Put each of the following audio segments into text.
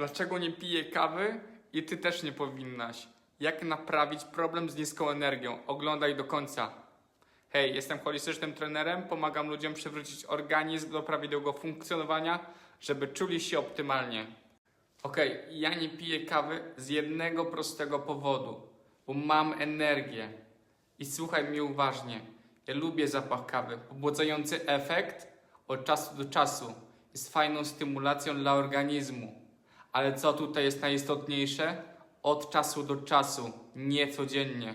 Dlaczego nie piję kawy? I ty też nie powinnaś. Jak naprawić problem z niską energią? Oglądaj do końca. Hej, jestem holistycznym trenerem, pomagam ludziom przywrócić organizm do prawidłowego funkcjonowania, żeby czuli się optymalnie. Okej, ja nie piję kawy z jednego prostego powodu, bo mam energię. I słuchaj mnie uważnie. Ja lubię zapach kawy. Pobudzający efekt od czasu do czasu jest fajną stymulacją dla organizmu. Ale co tutaj jest najistotniejsze? Od czasu do czasu, nie codziennie.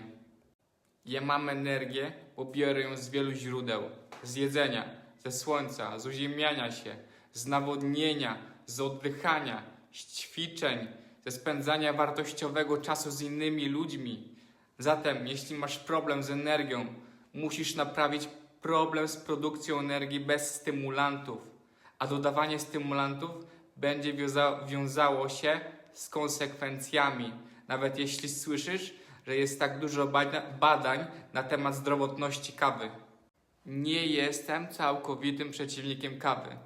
Ja mam energię, bo biorę ją z wielu źródeł: z jedzenia, ze słońca, z uziemiania się, z nawodnienia, z oddychania, z ćwiczeń, ze spędzania wartościowego czasu z innymi ludźmi. Zatem, jeśli masz problem z energią, musisz naprawić problem z produkcją energii bez stymulantów, a dodawanie stymulantów będzie wiąza- wiązało się z konsekwencjami. Nawet jeśli słyszysz, że jest tak dużo bada- badań na temat zdrowotności kawy. Nie jestem całkowitym przeciwnikiem kawy.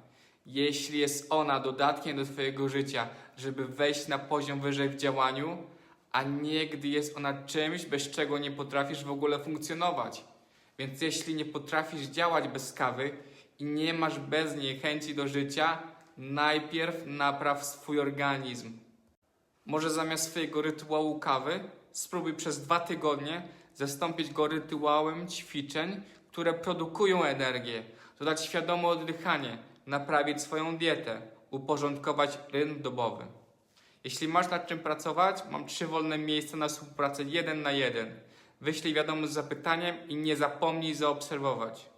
Jeśli jest ona dodatkiem do Twojego życia, żeby wejść na poziom wyżej w działaniu, a nie gdy jest ona czymś, bez czego nie potrafisz w ogóle funkcjonować. Więc jeśli nie potrafisz działać bez kawy i nie masz bez niej chęci do życia, najpierw napraw swój organizm. Może zamiast swojego rytuału kawy spróbuj przez dwa tygodnie zastąpić go rytuałem ćwiczeń, które produkują energię, dodać świadome oddychanie, naprawić swoją dietę, uporządkować rytm dobowy. Jeśli masz nad czym pracować, mam trzy wolne miejsca na współpracę jeden na jeden. Wyślij wiadomość z zapytaniem i nie zapomnij zaobserwować.